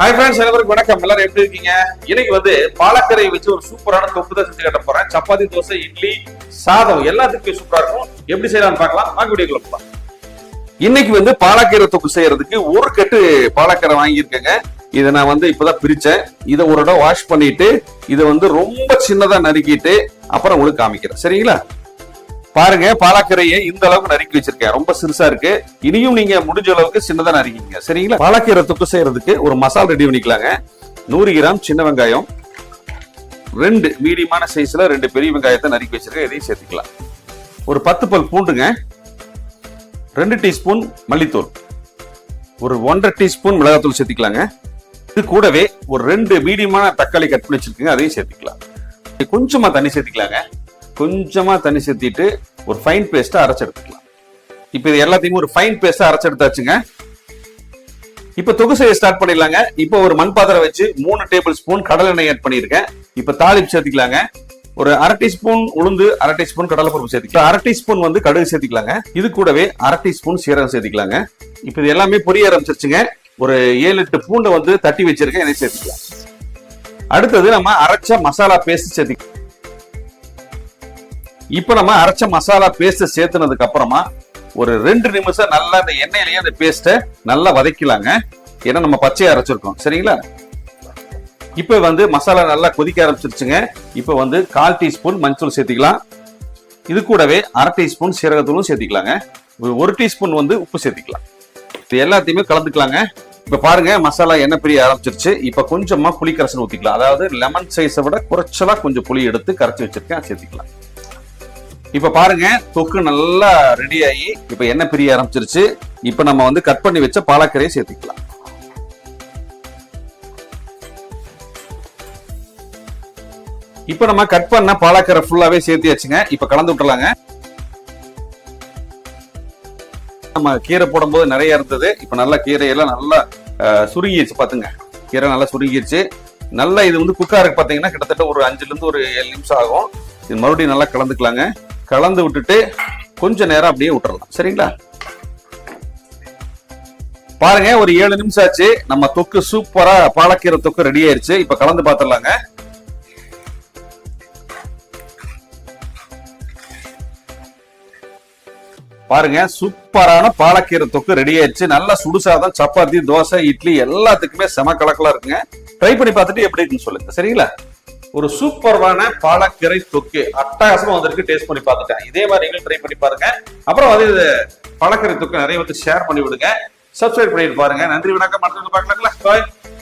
Hi friends அனைவருக்கும் வணக்கம். எல்லாரும் எப்படி இருக்கீங்க? இன்னைக்கு வந்து பாலக்கரையை வச்சு ஒரு சூப்பரான தொப்பு தான் செஞ்சு கட்ட போறேன். சப்பாத்தி தோசை இட்லி சாதம் எல்லாத்துக்கும் சூப்பரா இருக்கும். எப்படி செய்யலாம்னு பார்க்கலாம். வாங்க வீடியோக்குள்ள போகலாம் இன்னைக்கு வந்து பாலக்கீரை தொப்பு செய்யறதுக்கு ஒரு கட்டு பாலக்கீரை வாங்கியிருக்கேங்க. இதை நான் வந்து இப்பதான் பிரிச்சேன். இதை ஒரு இடம் வாஷ் பண்ணிட்டு இதை வந்து ரொம்ப சின்னதா நறுக்கிட்டு அப்புறம் உங்களுக்கு காமிக்கிறேன். சரிங்களா? பாருங்க பாலாக்கீரையை இந்த அளவுக்கு நறுக்கி வச்சிருக்கேன். ரொம்ப சிறுசா இருக்கு. இனியும் நீங்க முடிஞ்ச அளவுக்கு சின்னதா நறுக்கிங்க சரிங்களா? பாலாக்கீரை தொக்கு செய்யறதுக்கு ஒரு மசால் ரெடி பண்ணிக்கலாங்க. நூறு கிராம் சின்ன வெங்காயம் ரெண்டு மீடியமான சைஸ்ல ரெண்டு பெரிய வெங்காயத்தை நறுக்கி வச்சிருக்கேன். இதையும் சேர்த்துக்கலாம். ஒரு பத்து பல் பூண்டுங்க. ரெண்டு டீஸ்பூன் மல்லித்தூள். ஒரு ஒன்றரை டீஸ்பூன் மிளகாத்தூள் சேர்த்துக்கலாங்க. இது கூடவே ஒரு ரெண்டு மீடியமான தக்காளி கட் பண்ணி வச்சிருக்கீங்க. அதையும் சேர்த்துக்கலாம். கொஞ்சமா தண்ணி சேர்த்துக்கலாங்க. கொஞ்சமாக தண்ணி சேர்த்திட்டு ஒரு ஃபைன் பேஸ்ட்டை அரைச்சி எடுத்துக்கலாம். இப்போ இது எல்லாத்தையும் ஒரு ஃபைன் பேஸ்ட்டாக அரைச்செடுத்தாச்சுங்க இப்போ தொகு செய்ய ஸ்டார்ட் பண்ணிடலாங்க. இப்போ ஒரு மண் பாத்திரம் வச்சு மூணு டேபிள் ஸ்பூன் கடலெண்ணெய் ஆட் பண்ணியிருக்கேன். இப்போ தாளிப்பு சேர்த்துக்கலாங்க. ஒரு அரை டீஸ்பூன் உளுந்து அரை டீஸ்பூன் கடலைப்பருப்பு சேர்த்துக்கலாம். அரை டீஸ்பூன் வந்து கடுகு சேர்த்துக்கலாங்க. இது கூடவே அரை டீஸ்பூன் சீரகம் சேர்த்துக்கலாங்க. இப்போ இது எல்லாமே பொரிய ஆரம்பிச்சிருச்சுங்க. ஒரு ஏழு எட்டு பூண்டை வந்து தட்டி வச்சிருக்கேன் இதை சேர்த்துக்கலாம். அடுத்தது நம்ம அரைச்ச மசாலா பேஸ்ட் சேர்த்துக்கலாம். இப்போ நம்ம அரைச்ச மசாலா பேஸ்ட்டை சேர்த்துனதுக்கு அப்புறமா ஒரு ரெண்டு நிமிஷம் நல்லா அந்த எண்ணெயிலேயே அந்த பேஸ்ட்டை நல்லா வதக்கலாங்க. ஏன்னா நம்ம பச்சையை அரைச்சிருக்கோம். சரிங்களா? இப்போ வந்து மசாலா நல்லா கொதிக்க ஆரம்பிச்சிருச்சுங்க. இப்போ வந்து கால் டீஸ்பூன் மஞ்சள் சேர்த்துக்கலாம். இது கூடவே அரை டீஸ்பூன் சீரகத்தூளும் சேர்த்துக்கலாங்க. ஒரு ஒரு டீஸ்பூன் வந்து உப்பு சேர்த்துக்கலாம். இது எல்லாத்தையுமே கலந்துக்கலாங்க. இப்போ பாருங்க மசாலா எண்ணெய் பிரிய ஆரம்பிச்சிருச்சு. இப்போ கொஞ்சமாக புளி கரைசல் ஊற்றிக்கலாம் அதாவது லெமன் சைஸை விட குறைச்சலாக கொஞ்சம் புளி எடுத்து கரைச்சி வச்சிருக்கேன். சேர்த்துக்கலாம். இப்ப பாருங்க தொக்கு நல்லா ரெடி ஆகி இப்ப எண்ணெய் பிரிய ஆரம்பிச்சிருச்சு. இப்ப நம்ம வந்து கட் பண்ணி வச்ச பாலக்கரையை சேர்த்துக்கலாம். இப்ப நம்ம கட் பண்ண பாலக்கரை ஃபுல்லாவே சேர்த்தியாச்சுங்க. இப்ப கலந்து விட்டுலாங்க நம்ம கீரை போடும்போது நிறைய இருந்தது. இப்ப நல்லா கீரையெல்லாம் நல்லா சுருங்கிடுச்சு பாத்துங்க. கீரை நல்லா சுருங்கிடுச்சு நல்லா இது வந்து குக்காருக்கு பாத்தீங்கன்னா கிட்டத்தட்ட ஒரு அஞ்சுல இருந்து ஒரு ஏழு நிமிஷம் ஆகும். இது மறுபடியும் நல்லா கலந்துக்கலாங்க. கலந்து விட்டுட்டு கொஞ்ச நேரம் அப்படியே விட்டுறலாம். சரிங்களா? பாருங்க ஒரு ஏழு நிமிஷம் ஆச்சு. நம்ம தொக்கு சூப்பரா பாலக்கீரை தொக்கு ரெடி ஆயிருச்சு. இப்ப கலந்து பாத்திரலாங்க. பாருங்க சூப்பரான பாலக்கீரை தொக்கு ரெடி ஆயிடுச்சு நல்லா சுடுசாதம் சப்பாத்தி தோசை இட்லி எல்லாத்துக்குமே செம கலக்கலா இருக்குங்க. ட்ரை பண்ணி பார்த்துட்டு எப்படி இருக்குன்னு சொல்லுங்க. சரிங்களா? ஒரு சூப்பரான பாலக்கீரை தொக்கு. அட்டகாசமா வந்திருக்கு. டேஸ்ட் பண்ணி பார்த்துட்டேன். இதே மாதிரி நீங்களும் ட்ரை பண்ணி பாருங்க. அப்புறம் வந்து இது பாலக்கீரை தொக்கு நிறைய வந்து ஷேர் பண்ணி விடுங்க. சப்ஸ்கிரைப் பண்ணிட்டு பாருங்க. நன்றி வணக்கம். மற்றவங்க பார்க்கலாங்களா? பாய்